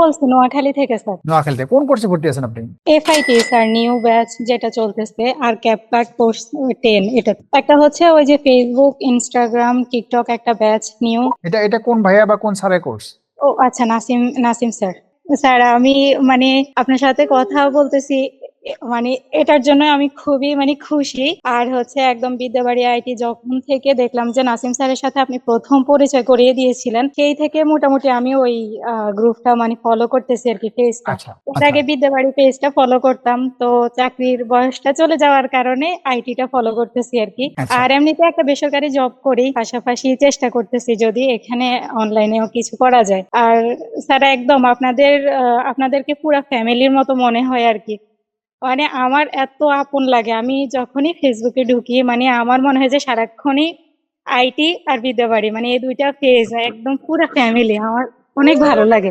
বলছি নোয়াখালী থেকে স্যার। নোয়াখালী থেকে। কোন কোর্সে ভর্তি আছেন আপনি? এফআইটি স্যার নিউ ব্যাচ যেটা চলতেছে আর ক্যাপকাট কোর্স টেন এটা। একটা হচ্ছে ওই যে ফেসবুক ইনস্টাগ্রাম টিকটক একটা ব্যাচ নিউ। এটা এটা কোন ভাইয়া বা কোন স্যারের কোর্স? ও আচ্ছা নাসিম নাসিম স্যার। স্যার আমি মানে আপনার সাথে কথা বলতেছি মানে এটার জন্য আমি খুবই মানে খুশি। আর হচ্ছে একদম বিদ্যাবাড়ি আইটি যখন থেকে দেখলাম যে নাসিম স্যারের সাথে আপনি প্রথম পরিচয় করিয়ে দিয়েছিলেন সেই থেকে মোটামুটি আমি ওই গ্রুপটা মানে ফলো করতেছি আর কি পেজটা আচ্ছা এর আগে বিদ্যাবাড়ি পেজটা ফলো করতাম তো চাকরির বয়সটা চলে যাওয়ার কারণে আইটিটা ফলো করতেছি আর কি। আচ্ছা। আর এমনিতে একটা বেসরকারি জব করি পাশাপাশি চেষ্টা করতেছি যদি এখানে অনলাইনেও কিছু করা যায়। আর স্যার একদম আপনাদের আপনাদেরকে পুরো ফ্যামিলির মতো মনে হয় আর কি। মানে আমার এত আপন লাগে। আমি যখনই ফেসবুকে ঢুকি মানে আমার মনে হয় যে সারাক্ষণই আইটি আর বিদ্যাবাড়ি মানে এই দুইটা ফেজ একদম পুরো ফ্যামিলি আমার অনেক ভালো লাগে।